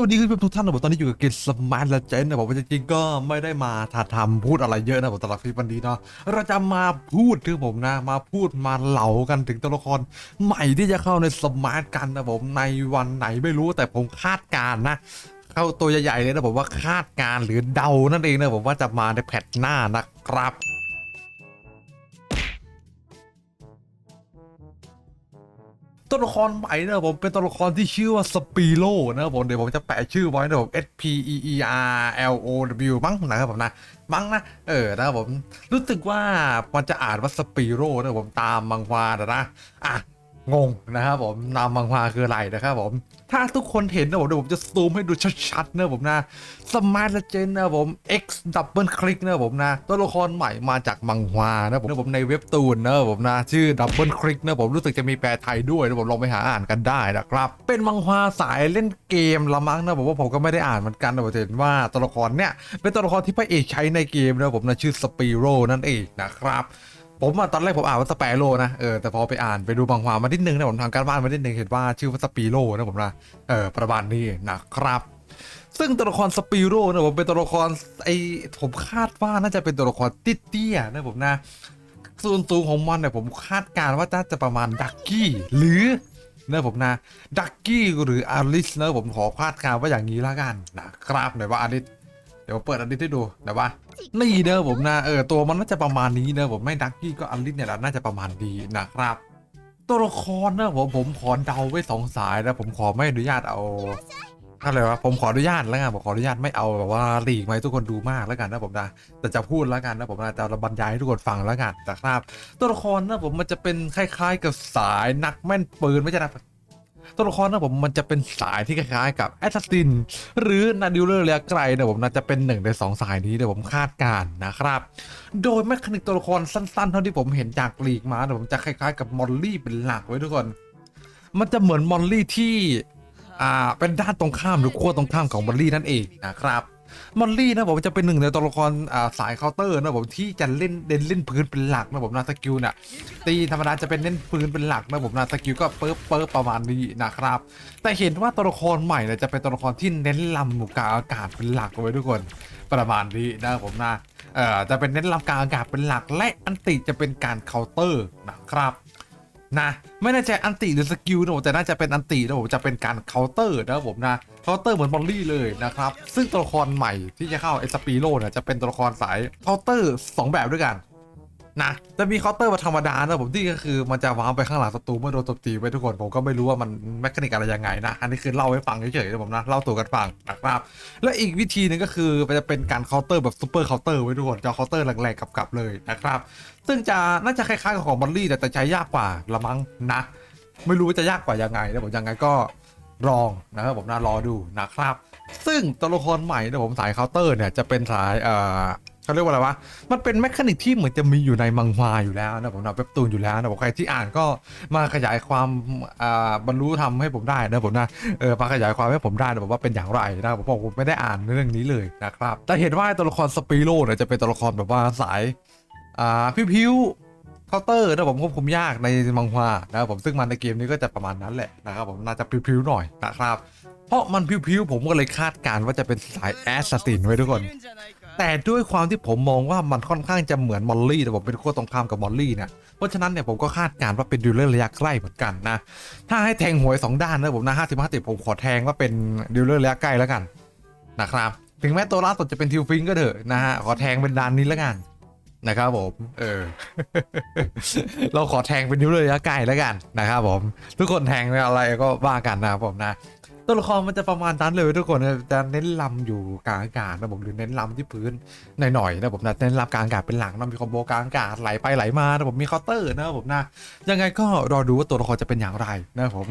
สวัสดีคุณผู้ชมทุกท่านนะผมตอนนี้อยู่กับเกมสมาร์ทและเจนนะผมจริงๆก็ไม่ได้มาถ่ายทำพูดอะไรเยอะนะผมตลอดคลิปวันนี้เนาะเราจะมาพูดถึงผมนะ มาพูดมาเหล่ากันถึงตัวละครใหม่ที่จะเข้าในสมาร์ทกันนะผมในวันไหนไม่รู้แต่ผมคาดการณ์นะเข้าตัวใหญ่ๆเลยนะผมว่าคาดการณ์หรือเดานั่นเองนะผมว่าจะมาในแพทหน้านะครับ ตัวละครใหม่นะครับผมเป็นตัวละครที่ชื่อว่าสปีโลนะครับผมเดี๋ยวผมจะแปะชื่อไว้นะครับผม S P E E R L O W มั้งนะครับผมนะมั้งนะเออนะครับผมรู้สึกว่ามันจะอ่านว่าสปีโลนะครับผมตามมังฮวานะอะ งงนะครับผมนามมังฮวาคืออะไรนะครับผม ถ้าทุกคนเห็นนะผมเดี๋ยวผมจะซูมให้ดูชัดๆนะผมนะสมาร์ทเจนนะผม X Double Click นะผมนะตัวละครใหม่มาจากมังฮวานะผมนะผมในเว็บตูนนะผมนะชื่อ Double Click นะผมรู้สึกจะมีแปลไทยด้วยนะผมลองไปหาอ่านกันได้นะครับ เป็นมังฮวาสายเล่นเกมละมั้งนะผมว่าผมก็ไม่ได้อ่านเหมือนกันนะผมเห็นว่าตัวละครเนี่ยเป็นตัวละครที่พระเอกใช้ในเกมนะผมนะชื่อสปีโร่นั่นเองนะครับ ผมอะตอนแรกผมอ่านว่าสเปโร่นะเออแต่พอไปอ่านไปดูบางความมานิดนึงนะผมทางการบ้านมานิดนึงเห็นว่าชื่อว่าสปีโร่นะผมนะเออประมาณนี้นะครับ ซึ่งตัวละครสปีโร่นะผมเป็นตัวละครไอผมคาดว่าน่าจะเป็นตัวละครติเตี้ยนะผมนะส่วนสูงของมันเนี่ยผมคาดการณ์ว่าน่าจะประมาณดักกี้หรือนะผมนะดักกี้หรืออาริสนะผมขอคาดการณ์ว่าอย่างนี้ละกันนะครับไหนว่าอาริสเดี๋ยวเปิดอาริสให้ดูไหนว่า นี่เนอะผมนะเออตัวมันน่าจะประมาณนี้เนอะผมไม่ดักกี้ก็อลิสเนี่ยแหละน่าจะประมาณดีนะครับ ตัวละครนะผมผมขอเดาไว้สองสายนะผมขอไม่อนุญาตเอาอะไรวะผมขออนุญาตแล้วกันผมขออนุญาตไม่เอาแบบว่าหลีกมาให้ทุกคนดูมากแล้วกันนะผมนะแต่จะพูดแล้วกันนะผมนะจะบรรยายให้ทุกคนฟังแล้วกันนะครับ ตัวละครนะผมมันจะเป็นคล้าย ๆ กับสายนักแม่นปืนไม่ใช่นัก ตัวละครนะผมมันจะเป็นสายที่คล้ายๆ กับแอสซัสตินหรือนาดิวเลอร์เรียไกลนะผมน่าจะเป็นหนึ่งในสองสายนี้เดี๋ยวผมคาดการณ์นะครับ โดยแมคานิกตัวละครสั้นๆ เท่าที่ผมเห็นจากลีกมาเดี๋ยวผมจะคล้ายๆ กับมอลลี่เป็นหลักไว้ทุกคน มันจะเหมือนมอลลี่ที่อ่าเป็นด้านตรงข้ามหรือขั้วตรงข้ามของมอลลี่นั่นเองนะครับ มอลลี่นะผมจะเป็นหนึ่งในตัวละครอ่าสายเคาน์เตอร์นะผมที่จะเล่นเด่นเล่นพื้นเป็นหลักนะผมนะสกิลเนี่ยตีธรรมดาจะเป็นเล่นพื้นเป็นหลักนะผมนะสกิลก็เปิร์เปิร์ประมาณนี้นะครับ แต่เห็นว่าตัวละครใหม่เนี่ยจะเป็นตัวละครที่เน้นลำหมู่กลางอากาศเป็นหลักเอาไว้ทุกคนประมาณนี้นะผมนะเอ่อจะเป็นเน้นลำกลางอากาศเป็นหลักและอันติจะเป็นการเคาน์เตอร์นะครับ นะไม่แน่ใจอันติหรือสกิลนะผมแต่น่าจะเป็นอันตินะผมจะเป็นการเคาน์เตอร์นะครับผมนะเคาน์เตอร์เหมือนบอลลี่เลยนะครับซึ่งตัวละครใหม่ที่จะเข้าไอสปีโร่เนี่ยจะเป็นตัวละครสายเคาน์เตอร์สองแบบด้วยกัน นะจะมีเคาน์เตอร์แบบธรรมดานะผมที่ก็คือมันจะวางไปข้างหลังศัตรูเมื่อโดนตบตีไปทุกคนผมก็ไม่รู้ว่ามันแมคานิกอะไรยังไงนะ อันนี้คือเล่าให้ฟังเฉยๆนะผมนะเล่าตัวกันฟังนะครับและอีกวิธีหนึ่งก็คือมันจะเป็นการเคาน์เตอร์แบบซูเปอร์เคาน์เตอร์ไว้ทุกคนจะเอาเคาน์เตอร์แรงๆกลับๆเลยนะครับซึ่งจะน่าจะคล้ายๆกับของบอลลี่แต่จะใช้ยากกว่าละมั้งนะ ไม่รู้ว่าจะยากกว่ายังไงนะผมยังไงก็ลองนะครับผมนะรอดูนะครับ ซึ่งตัวละครใหม่นะผมสายเคาน์เตอร์เนี่ยจะเป็นสายเอ่อ เขาเรียกว่าอะไรวะ มันเป็นแมคานิกที่เหมือนจะมีอยู่ในมังฮวาอยู่แล้วนะผมนะเว็บตูนอยู่แล้วนะผมใครที่อ่านก็มาขยายความบรรลุทำให้ผมได้นะผมนะเออมาขยายความให้ผมได้นะผมว่าเป็นอย่างไรนะผมบอกผมไม่ได้อ่านเรื่องนี้เลยนะครับ แต่เห็นว่าตัวละครสปีโร่เนี่ยจะเป็นตัวละครแบบว่าสายอ่าพิวเคาน์เตอร์นะผมควบคุมยากในมังฮวานะครับผมซึ่งมันในเกมนี้ก็จะประมาณนั้นแหละนะครับผมน่าจะพิวๆหน่อยนะครับ เพราะมันพิวๆผมก็เลยคาดการณ์ว่าจะเป็นสายแอสซัสซินไว้ทุกคน แต่ด้วยความที่ผมมองว่ามันค่อนข้างจะเหมือนมอลลี่แต่ผมเป็นขั้วตรงข้ามกับมอลลี่เนี่ยเพราะฉะนั้นเนี่ยผมก็คาดการณ์ว่าเป็นดิวเลอร์ระยะใกล้เหมือนกันนะ ถ้าให้แทงหวย 2 ด้านนะผมนะห้าสิบห้าสิบผมขอแทงว่าเป็นดิวเลอร์ระยะใกล้แล้วกันนะครับถึงแม้ตัวล่าสุดจะเป็นทิวฟิงก็เถอะนะฮะขอแทงเป็นด้านนี้แล้วกันนะครับผม เออ เราขอแทงเป็นดิวเลอร์ระยะใกล้แล้วกันนะครับผม ทุกคนแทงอะไรก็ว่ากันนะครับผมนะ ตัวละครมันจะประมาณนั้นเลยทุกคนจะเน้นลำอยู่กลางอากาศนะผมหรือเน้นลำที่พื้นหน่อยๆนะผมนะเน้นลำกลางอากาศเป็นหลังนะมีคอมโบกลางอากาศไหลไปไหลมานะผมมีเคาน์เตอร์นะครับผมนะยังไงก็รอดูว่าตัวละครจะเป็นอย่างไรนะครับผม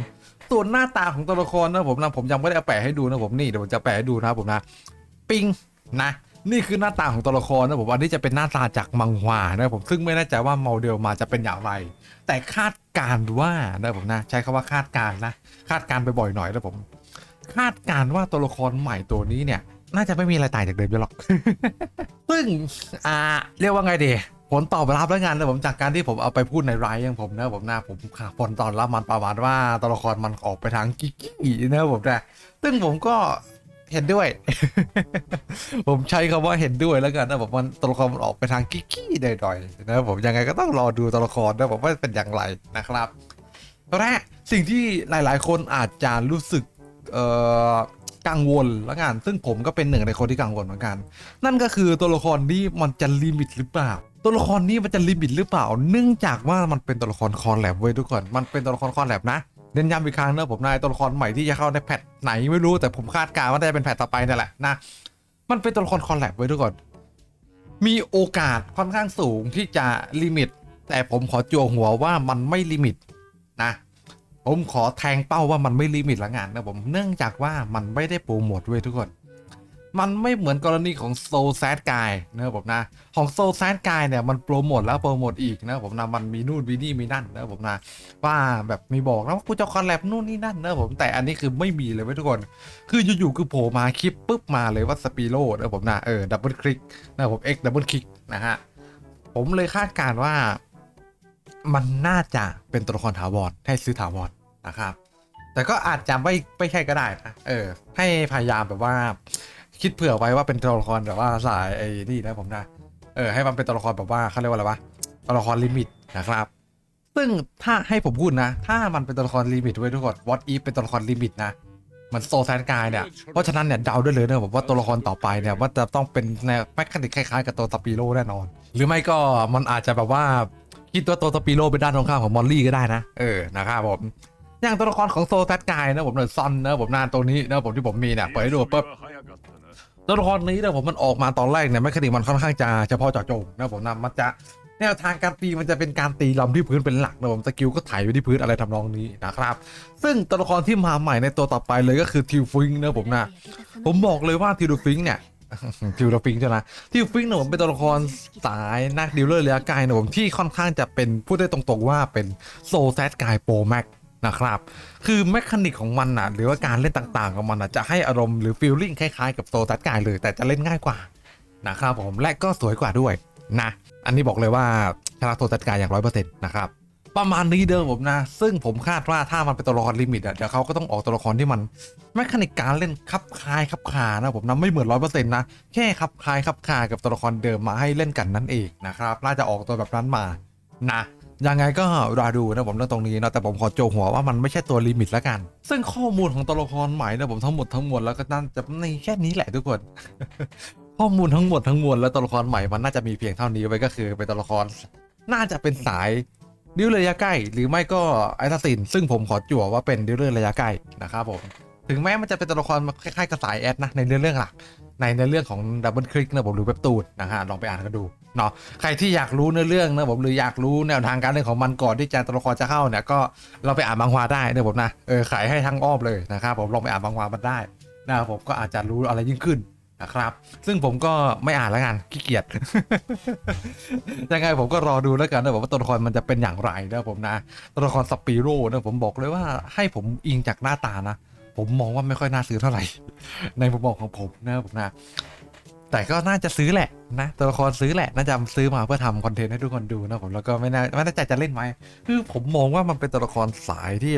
ส่วนหน้าตาของตัวละครนะผมนะผมยังไม่ได้เอาแปะให้ดูนะผมนี่เดี๋ยวผมจะแปะให้ดูนะครับผมนะ ปิงนะนี่คือหน้าตาของตัวละครนะผมอันนี้จะเป็นหน้าตาจากมังฮวานะครับผมซึ่งไม่แน่ใจว่าโมเดลมาจะเป็นอย่างไร แต่คาดการณ์ว่านะผมนะใช้คำว่าคาดการณ์นะคาดการณ์ไปบ่อยหน่อยนะผม คาดการ์ว่าตัวละครใหม่ตัวนี้เนี่ย น่าจะไม่มีอะไรต่างจากเดิมเยอะหรอก ซึ่งอ่าเรียกว่าไงดีผลตอบรับแล้วงานนะผมจากการที่ผมเอาไปพูดในไลฟ์ของผมนะผมนะผมขาผลตอบรับมันประมาณว่าตัวละครมันออกไปทางกิ๊กนะผมนะซึ่งผมก็เห็นด้วย ผมใช้คำว่าเห็นด้วยแล้วกันนะผมมันตัวละครมันออกไปทางกิ๊กี้หน่อยๆนะผมยังไงก็ต้องรอดูตัวละครนะผมว่าเป็นอย่างไรนะครับแรกสิ่งที่หลาย ๆ คนอาจจะรู้สึก กังวลแล้วกันซึ่งผมก็เป็นหนึ่งในคนที่กังวลเหมือนกัน นั่นก็คือตัวละครนี้มันจะลิมิตหรือเปล่า ตัวละครนี้มันจะลิมิตหรือเปล่า เนื่องจากว่ามันเป็นตัวละครคอนแลบเว้ยทุกคน มันเป็นตัวละครคอนแลบนะเน้นย้ำอีกครั้งนะผมนายตัวละครใหม่ที่จะเข้าในแพทไหนไม่รู้แต่ผมคาดการณ์ว่าจะเป็นแพทต่อไปนั่นแหละนะ มันเป็นตัวละครคอนแลบเว้ทุกคนมีโอกาสค่อนข้างสูงที่จะลิมิต แต่ผมขอจั่วหัวว่ามันไม่ลิมิตนะ ผมขอแทงเป้าว่ามันไม่ลิมิตละงานนะผมเนื่องจากว่ามันไม่ได้โปรโมทเว้ยทุกคน มันไม่เหมือนกรณีของโซแซดกายนะครับผมนะของโซแซดกายเนี่ยมันโปรโมทแล้วโปรโมทอีกนะครับผมนะมันมีนู่นมีนี่มีนั่นนะครับผมนะว่าแบบมีบอกนะว่ากูจะคอลแลบนู่นนี่นั่นนะครับผมแต่อันนี้คือไม่มีเลยเว้ยทุกคน คืออยู่ๆคือโผล่มาคลิปปุ๊บมาเลยว่าสปีโร่นะครับผมนะเออดับเบิลคลิกนะครับผม X ดับเบิลคลิกนะฮะผมเลยคาดการณ์ว่ามันน่าจะเป็นตัวละครถาวรให้ซื้อถาวร นะครับ แต่ก็อาจจะไม่ไม่ใช่ก็ได้นะเออ ให้พยายามแบบว่า คิดเผื่อไว้ว่าเป็นตัวละครแบบว่าสายไอ้นี่นะผมนะเออให้มันเป็นตัวละครแบบว่าเขาเรียกว่าอะไรวะตัวละครลิมิตนะครับ ซึ่งถ้าให้ผมพูดนะ ถ้ามันเป็นตัวละครลิมิตไว้ทุกคนวอตอีเป็นตัวละครลิมิตนะเหมันโซแซนกายเนี่ย เพราะฉะนั้นเนี่ยเดาได้เลยนะผมว่าตัวละครต่อไปเนี่ยว่าจะต้องเป็นแนวแมคคานิกคล้ายๆกับตัวสปีโร่แน่นอน หรือไม่ก็มันอาจจะแบบว่าคิดตัวตัวสปีโร่เป็นด้านตรงข้ามของมอลลี่ก็ได้นะ เออนะครับผม อย่างตัวละครของโซแซดกายนะผมเนี่ยซอนนะผมนานตัวนี้นะผมที่ผมมีเนี่ยเปิดให้ดูปุ๊บตัวละครนี้นี่ยผมมันออกมาตอนแรกเนี่ยแมคคานิกมันค่อนข้างจะเฉพาะเจาะจงนะผมนะมันจะแนวทางการตีมันจะเป็นการตีลำที่พื้นเป็นหลักนะผมสกิลก็ถ่ายอยู่ที่พื้นอะไรทำนองนี้นะครับ ซึ่งตัวละครที่มาใหม่ในตัวต่อไปเลยก็คือทิวฟิงนะผมนะผมบอกเลยว่าทิวฟิงเนี่ยทิวฟิงใช่ไหมทิวฟิงเนี่ยผมเป็นตัวละครสายนักดีลเลอร์เระยะไกลนะผมที่ค่อนข้างจะเป็นพูดได้ตรงๆว่าเป็นโซแซดกายโปรแม็ก นะครับ คือแมคานิกของมันนะหรือว่าการเล่นต่างๆ ของมันนะจะให้อารมณ์หรือฟีลลิ่งคล้ายๆ กับโซแซดกายเลย แต่จะเล่นง่ายกว่านะครับผมและก็สวยกว่าด้วยนะ อันนี้บอกเลยว่าชนะโซแซดกายอย่างร้อยเปอร์เซ็นต์นะครับประมาณนี้เดิมผมนะ ซึ่งผมคาดว่าถ้ามันเป็นตัวละครลิมิตอะเดี๋ยวเขาก็ต้องออกตัวละครที่มันแมคานิกการเล่นคับคายคับคานะผมนะไม่เหมือนร้อยเปอร์เซ็นต์นะ แค่คับคายคับคากับตัวละครเดิมมาให้เล่นกันนั่นเองนะครับน่าจะออกตัวแบบนั้นมานะ ยังไงก็รอดูนะผมเรื่องตรงนี้นะแต่ผมขอโจหัวว่ามันไม่ใช่ตัวลิมิตแล้วกัน ซึ่งข้อมูลของตัวละครใหม่นะผมทั้งหมดทั้งมวลแล้วก็น่าจะในแค่นี้แหละทุกคนข้อมูลทั้งหมดทั้งมวลแล้วตัวละครใหม่มันน่าจะมีเพียงเท่านี้ไว้ก็คือเป็นตัวละคร น่าจะเป็นสายดิวเลระยะใกล้ หรือไม่ก็ไอทัสซินซึ่งผมขอจั่วว่าเป็นดิวเลระยะใกล้นะครับผม ถึงแม้มันจะเป็นตัวละครคล้ายๆกับสายแอดนะในเรื่องเรื่องหลักในในเรื่องของดับเบิลคลิกนะผมหรือเว็บตูนนะฮะลองไปอ่านกันดูเนาะใครที่อยากรู้เนื้อเรื่องนะผมหรืออยากรู้แนวทางการเล่นของมันก่อนที่จะตัวละครจะเข้าเนี่ยก็เราไปอ่านบางวาได้นะผมนะเออขายให้ทั้งอ้อมเลยนะครับผมลองไปอ่านบางวามันได้นะครับผมก็อาจจะรู้อะไรยิ่งขึ้นนะครับ ซึ่งผมก็ไม่อ่านแล้วกันขี้เกียจยังไงผมก็รอดูแล้วกันนะผมว่าตัวละครมันจะเป็นอย่างไรนะผมนะตัวละครสปีโร่นะผมบอกเลยว่าให้ผมอิงจากหน้าตานะ ผมมองว่าไม่ค่อยน่าซื้อเท่าไหร่ ในมุมมองของผมนะผมนะแต่ก็น่าจะซื้อแหละนะตัวละครซื้อแหละน่าจะซื้อมาเพื่อทำคอนเทนต์ให้ทุกคนดูนะผมแล้วก็ไม่น่าไม่น่ใจจะเล่นไหมคือผมมองว่ามันเป็นตัวละครสายที่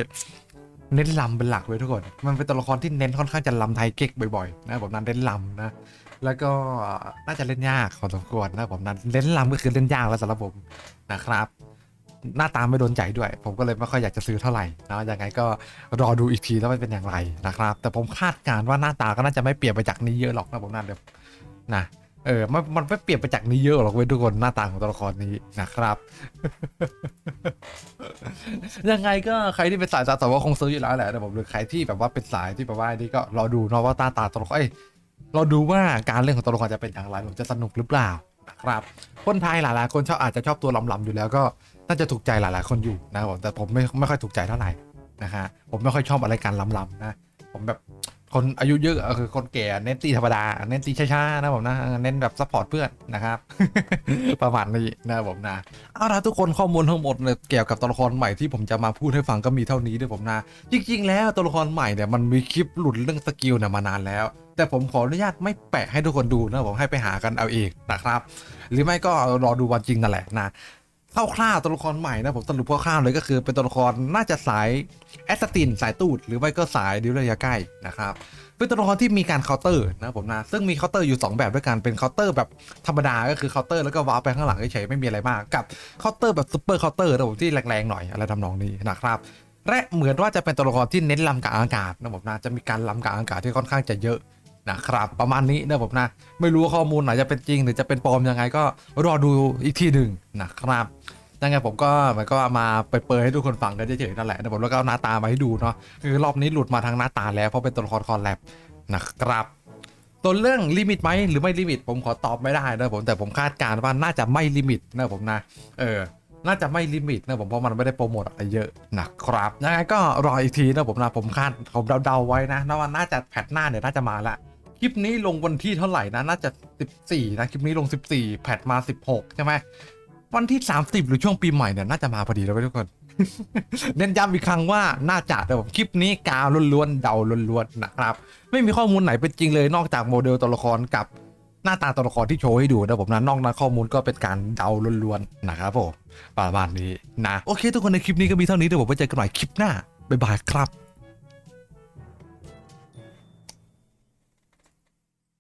เน้นลำเป็นหลักเลยทุกคน มันเป็นตัวละครที่เน้นค่อนข้างจะลำไทยเก๊กบ่อยๆนะผมนั้นเน้นลำนะ แล้วก็น่าจะเล่นยากพอสมควรนะผมนั้นเล่นลำก็คือเล่นยากแล้วสำหรับผมนะครับ หน้าตาไม่โดนใจด้วย ผมก็เลยไม่ค่อยอยากจะซื้อเท่าไหร่นะยังไงก็รอดูอีกทีแล้วมันเป็นอย่างไรนะครับ แต่ผมคาดการณ์ว่าหน้าตาก็น่าจะไม่เปลี่ยนไปจากนี้เยอะหรอกนะผมนั่นเดี๋ยวนะเออมันมันไม่เปลี่ยนไปจากนี้เยอะหรอกเว้ยทุกคนหน้าตาของตัวละครนี้นะครับ ยังไงก็ใครที่เป็นสายสะสมก็คงซื้ออยู่แล้วแหละแต่ผมหรือใครที่แบบว่าเป็นสายที่แบบว่านี่ก็รอดูเนาะว่าหน้าตาตัวละครเอ้ยรอดูว่าการเล่นของตัวละครจะเป็นอย่างไรผมจะสนุกหรือเปล่า ครับคนไทยหลายๆคนชอบอาจจะชอบตัวลำๆอยู่แล้วก็น่าจะถูกใจหลายๆ คนอยู่นะครับผมแต่ผมไม่ไม่ค่อยถูกใจเท่าไหร่นะฮะผมไม่ค่อยชอบอะไรการลำๆนะผมแบบ คนอายุเยอะคือ คนแก่เน้นตีธรรมดา เน้นตีช้าๆนะผมนะ เน้นแบบซัพพอร์ตเพื่อนนะครับ ประมาณนี้นะผมนะ เอาละทุกคนข้อมูลทั้งหมดเนี่ยเกี่ยวกับตัวละครใหม่ที่ผมจะมาพูดให้ฟังก็มีเท่านี้ด้วยผมนะ จริง ๆ แล้วตัวละครใหม่เนี่ยมันมีคลิปหลุดเรื่องสกิลเนี่ยมานานแล้ว แต่ผมขออนุญาตไม่แปะให้ทุกคนดูนะผมให้ไปหากันเอาเองนะครับ หรือไม่ก็รอดูวันจริงนั่นแหละนะ คร่าวๆตัวละครใหม่นะผมสรุปคร่าวๆเลยก็คือเป็นตัวละครน่าจะสายแอสตินสายตูดหรือไม่ก็สายดิวระยะใกล้นะครับเป็นตัวละครที่มีการเคาน์เตอร์นะผมนะซึ่งมีเคาน์เตอร์อยู่ 2 แบบด้วยกันเป็นเคาน์เตอร์แบบธรรมดาก็คือเคาน์เตอร์แล้วก็วาร์ปไปข้างหลังเฉยๆไม่มีอะไรมากกับเคาน์เตอร์แบบซุปเปอร์เคาน์เตอร์นะผมที่แรงๆหน่อยอะไรทำนองนี้นะครับและเหมือนว่าจะเป็นตัวละครที่เน้นลำกลางอากาศนะผมนะจะมีการลำกลางอากาศที่ค่อนข้างจะเยอะ นะครับประมาณนี้นะผมนะ ไม่รู้ข้อมูลไหนจะเป็นจริง หรือจะเป็นปลอมยังไงก็รอดูอีกทีหนึ่งนะครับยังไงผมก็มันก็มาเปิดให้ทุกคนฟังกันเฉยๆนั่นแหละนะผมแล้วก็เอาหน้าตามาให้ดูเนาะคือรอบนี้หลุดมาทางหน้าตาแล้วเพราะเป็นตัวละครคอลแลบนะครับตัวเรื่องลิมิตไหมหรือไม่ลิมิต ผมขอตอบไม่ได้นะผมแต่ผมคาดการณ์ว่าน่าจะไม่ลิมิตนะผมนะเออน่าจะไม่ลิมิตนะผมเพราะมันไม่ได้โปรโมทอะไรเยอะนะครับยังไงก็รออีกทีนะผมนะผมคาดผมเดาๆไว้นะนะว่าน่าจะแพทหน้าเนี่ยน่าจะมาละ คลิปนี้ลงวันที่เท่าไหร่นะน่าจะ 14 นะ คลิปนี้ลง 14 แพทมา 16 ใช่ไหมวันที่ 30 หรือช่วงปีใหม่เนี่ยน่าจะมาพอดีแล้วทุกคนเน้นย้ำอีกครั้งว่าน่าจะแต่ผมคลิปนี้กาวล้วนๆเดาล้วนๆนะครับ ไม่มีข้อมูลไหนเป็นจริงเลยนอกจากโมเดลตัวละครกับหน้าตาตัวละครที่โชว์ให้ดูนะผมนะนอกนั้นข้อมูลก็เป็นการเดาล้วนๆนะครับผมประมาณนี้นะ โอเค ทุกคนในคลิปนี้ก็มีเท่านี้เดี๋ยวผมไปเจอกันใหม่คลิปหน้าบ๊ายบายครับ